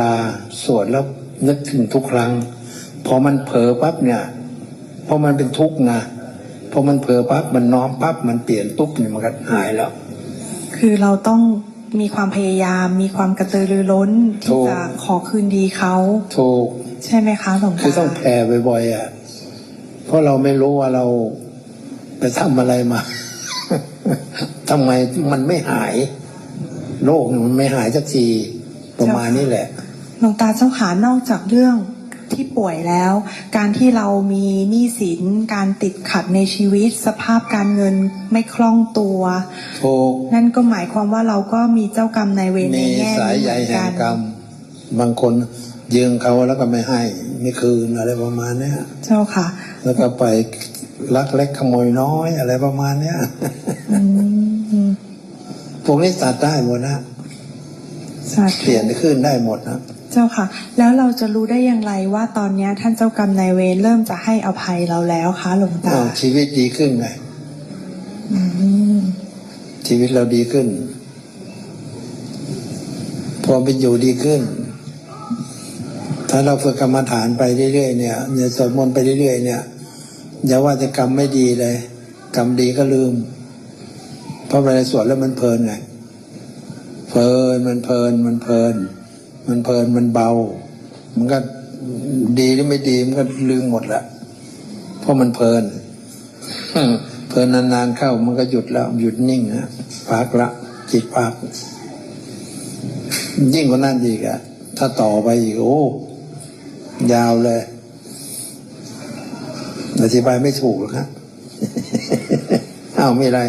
ลาสวดแล้วนึกถึงทุกครั้ง พอมันเผลอปั๊บเนี่ยพอมันเป็นทุกข์นะพอมันเผลอปั๊บมันน้อมปั๊บมันเปลี่ยนตุ๊บเนี่ยมันก็หายแล้ว คือเราต้องมีความพยายาม มีความกระตือรือร้นถูที่กจะขอคืนดีเขาถูกใช่ไหมคะหลวงคือตาต้องแผ่บ่อยๆอะเพราะเราไม่รู้ว่าเราไปทำอะไรมาทำไมมันไม่หาย โรคเนี่ยมันไม่หายสักที ประมาณนี้แหละหลวงตาเจ้าขานอกจากเรื่องที่ป่วยแล้ว การที่เรามีหนี้สินการติดขัดในชีวิต สภาพการเงินไม่คล่องตัวถูกนั่นก็หมายความว่าเราก็มีเจ้ากรรมนายเวรในมีแง่สายนี้ใยเหมือนแห่กังนกรรม บางคนยืมเขาแล้วก็ไม่ให้ไม่คืนอะไรประมาณเนี้ยเจ้าค่ะ แล้วก็ไปลักเล็กขโมยน้อยอะไรประมาณเนี้ยอืมพวกนี้ตัดได้หมดนะ สาเปธุลี่ยนขึ้นได้หมดนะเจ้าค่ะ แล้วเราจะรู้ได้อย่างไรว่าตอนเนี้ยท่านเจ้ากรรมนายเวรเริ่มจะให้อภัยเราแล้วคะหลวงตาอ้าวชีวิตดีขึ้นไงอืมชีวิตเราดีขึ้นพอเป็นอยู่ดีขึ้น ถ้าเราฝึกกรรมฐานไปเรื่อยๆเนี่ยเนี่ยสวดมนต์ไปเรื่อยๆเนี่ยอย่าว่าจะกรรมไม่ดีเลย กรรมดีก็ลืม เพราะเวลาสวดแล้วมันเพลินไง เพลินมันเพลินมันเพลิน มันเพลินมันเบา มันก็ดีหรือไม่ดีมันก็ลืมหมดละเพราะมันเพลินเพลินนานๆเข้ามันก็หยุดแล้ว หยุดนิ่งนะพักละ จิตพัก ยิ่งกว่านั้นอีกอะถ้าต่อไปอีกโอ้ยาวเลยอธิบายไม่ถูกหรอกครับอ้าวไม่ไร